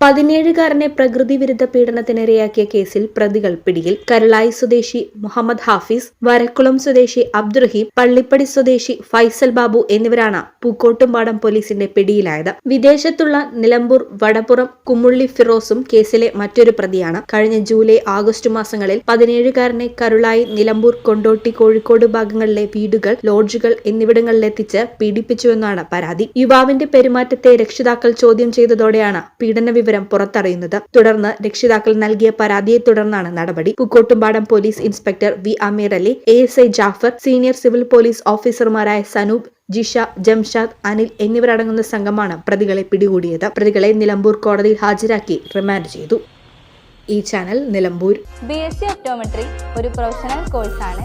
പതിനേഴുകാരനെ പ്രകൃതി വിരുദ്ധ പീഡനത്തിനിരയാക്കിയ കേസിൽ പ്രതികൾ പിടിയിൽ. കരളായി സ്വദേശി മുഹമ്മദ് ഹാഫിസ് വരക്കുളം സ്വദേശി അബ്ദുറഹീം പള്ളിപ്പടി സ്വദേശി ഫൈസൽ ബാബു എന്നിവരാണ് പൂക്കോട്ടുംപാടം പോലീസിന്റെ പിടിയിലായത്. വിദേശത്തുള്ള നിലമ്പൂർ വടപ്പുറം കുമുള്ളി ഫിറോസും കേസിലെ മറ്റൊരു പ്രതിയാണ്. കഴിഞ്ഞ ജൂലൈ ആഗസ്റ്റ് മാസങ്ങളിൽ പതിനേഴുകാരനെ കരുളായി നിലമ്പൂർ കൊണ്ടോട്ടി കോഴിക്കോട് ഭാഗങ്ങളിലെ വീടുകൾ ലോഡ്ജുകൾ എന്നിവിടങ്ങളിലെത്തിച്ച് പീഡിപ്പിച്ചുവെന്നാണ് പരാതി. യുവാവിന്റെ പെരുമാറ്റത്തെ രക്ഷിതാക്കൾ ചോദ്യം ചെയ്തതോടെയാണ് പീഡന വിവരം പുറത്തറിയുന്നത്. തുടർന്ന് രക്ഷിതാക്കൾ നൽകിയ പരാതിയെ തുടർന്നാണ് നടപടി. Pookottumpadam police inspector V Ameer Ali A S I Jafar senior civil police ഓഫീസർമാരായ സനൂപ് ജിഷ ജംഷാദ് അനിൽ എന്നിവരടങ്ങുന്ന സംഘമാണ് പ്രതികളെ പിടികൂടിയത്. പ്രതികളെ നിലമ്പൂർ കോടതിയിൽ ഹാജരാക്കി റിമാൻഡ് ചെയ്തു. ഈ channel Nilambur. B S C optometry ഒരു പ്രൊഫഷണൽ കോഴ്സാണ്.